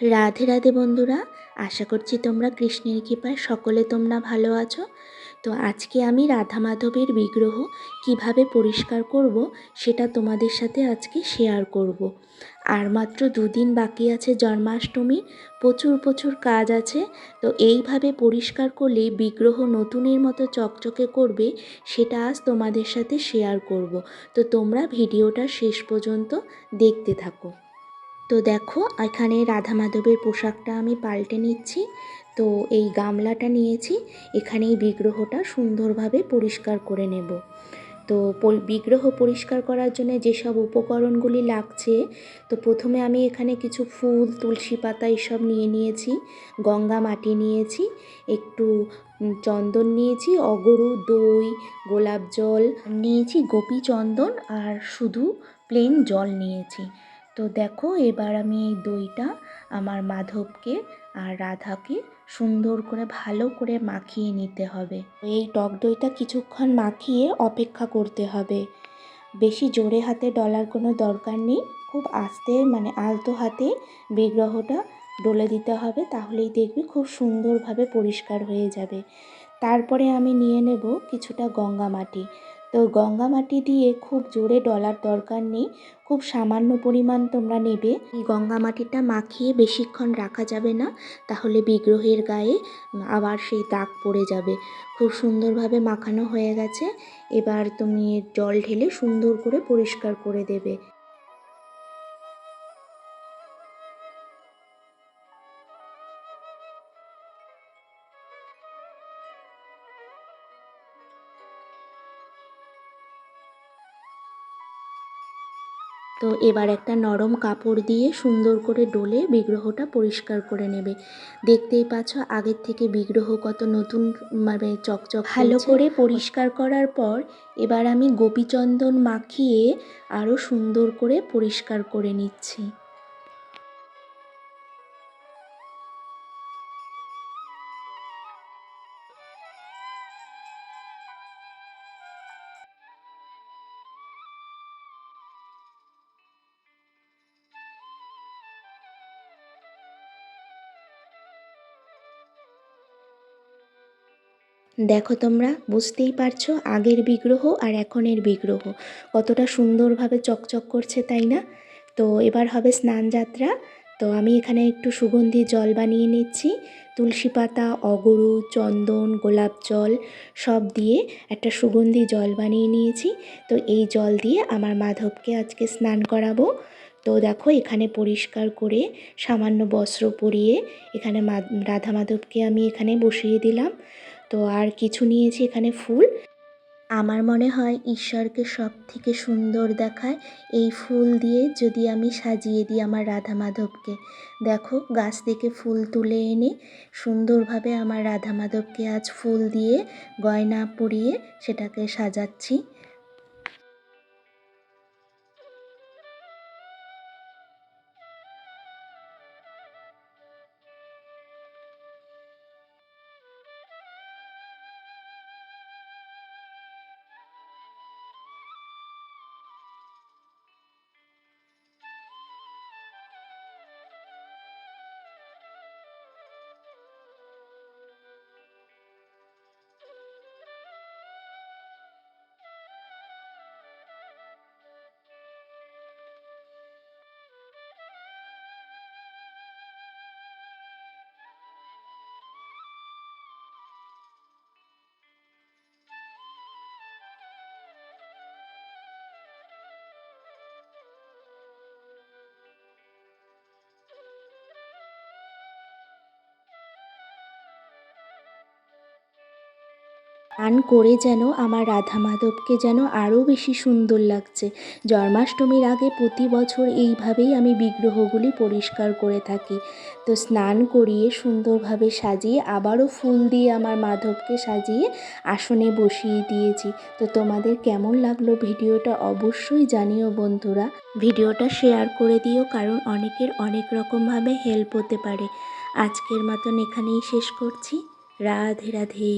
রাধে রাধে বন্ধুরা, আশা করছি তোমরা কৃষ্ণের কৃপায় সকলে তোমরা ভালো আছো তো আজকে আমি রাধা মাধবের বিগ্রহ কীভাবে পরিষ্কার করব সেটা তোমাদের সাথে আজকে শেয়ার করব। আর মাত্র দুদিন বাকি আছে জন্মাষ্টমী, প্রচুর প্রচুর কাজ আছে তো এইভাবে পরিষ্কার করলে বিগ্রহ নতুনের মতো চকচকে করবে সেটা আজ তোমাদের সাথে শেয়ার করব। তো তোমরা ভিডিওটা শেষ পর্যন্ত দেখতে থাকো তো দেখো, এখানে রাধা মাধবের পোশাকটা আমি পাল্টে নিচ্ছি। তো এই গামলাটা নিয়েছি এখানে এই বিগ্রহটা সুন্দরভাবে পরিষ্কার করে নেব। তো বিগ্রহ পরিষ্কার করার জন্য যেসব উপকরণগুলি লাগছে, তো প্রথমে আমি এখানে কিছু ফুল, তুলসী পাতা এসব নিয়ে নিয়েছি, গঙ্গা মাটি নিয়েছি, একটু চন্দন নিয়েছি, অগরু, দই, গোলাপ জল নিয়েছি, গোপী চন্দন, আর শুধু প্লেন জল নিয়েছি। তো দেখো এবার আমি এই দইটা আমার মাধবকে আর রাধাকে সুন্দর করে, ভালো করে মাখিয়ে নিতে হবে। এই টক দইটা কিছুক্ষণ মাখিয়ে অপেক্ষা করতে হবে। বেশি জোরে হাতে ডলার কোনো দরকার নেই। খুব আস্তে মানে আলতো হাতে বিগ্রহটা ডলে দিতে হবে, তাহলেই দেখবি খুব সুন্দরভাবে পরিষ্কার হয়ে যাবে। তারপরে আমি নিয়ে নেব কিছুটা গঙ্গা মাটি। তো গঙ্গা মাটি দিয়ে খুব জোরে ডলার দরকার নেই, খুব সামান্য পরিমাণ তোমরা নেবে। এই গঙ্গা মাটিটা মাখিয়ে বেশিক্ষণ রাখা যাবে না, তাহলে বিগ্রহের গায়ে আবার সেই দাগ পড়ে যাবে। খুব সুন্দরভাবে মাখানো হয়ে গেছে, এবার তুমি জল ঢেলে সুন্দর করে পরিষ্কার করে দেবে। তো এবার একটা নরম কাপড় দিয়ে সুন্দর করে ডলে বিগ্রহটা পরিষ্কার করে নেবে। দেখতেই পাচ্ছ আগের থেকে বিগ্রহ কত নতুন মানে চকচক ভালো করে পরিষ্কার করার পর এবার আমি গোপীচন্দন মাখিয়ে আরও সুন্দর করে পরিষ্কার করে নিচ্ছি। দেখো তোমরা, বুঝতেই পারছ আগের বিগ্রহ আর এখনের বিগ্রহ। কতটা সুন্দরভাবে চকচক করছে, তাই না? তো এবার হবে স্নান যাত্রা তো আমি এখানে একটু সুগন্ধি জল বানিয়ে নিচ্ছি। তুলসী পাতা, অগরু, চন্দন, গোলাপ জল সব দিয়ে একটা সুগন্ধি জল বানিয়ে নিয়েছি। তো এই জল দিয়ে আমার মাধবকে আজকে স্নান করাবো। তো দেখো এখানে পরিষ্কার করে সামান্য বস্ত্র পরিয়ে এখানে রাধা মাধবকে আমি এখানে বসিয়ে দিলাম। তো আর কিছু নিয়েছি এখানে ফুল। আমার মনে হয় ঈশ্বরকে সব থেকে সুন্দর দেখায় এই ফুল দিয়ে যদি আমি সাজিয়ে দিই আমার রাধা মাধবকে দেখো, গাছ থেকে ফুল তুলে এনে সুন্দরভাবে আমার রাধা মাধবকে আজ ফুল দিয়ে গয়না পরিয়ে সেটাকে সাজাচ্ছি। গান করে যেন আমার রাধা মাধবকে যেন আরও বেশি সুন্দর লাগছে। জন্মাষ্টমীর আগে প্রতি বছর এইভাবেই আমি বিগ্রহগুলি পরিষ্কার করে থাকি। তো স্নান করিয়ে সুন্দরভাবে সাজিয়ে আবারও ফুল দিয়ে আমার মাধবকে সাজিয়ে আসনে বসিয়ে দিয়েছি। তো তোমাদের কেমন লাগল ভিডিওটা অবশ্যই জানিও বন্ধুরা। ভিডিওটা শেয়ার করে দিও কারণ অনেকের অনেক রকমভাবে হেল্প হতে পারে। আজকের মতন এখানেই শেষ করছি। রাধে রাধে।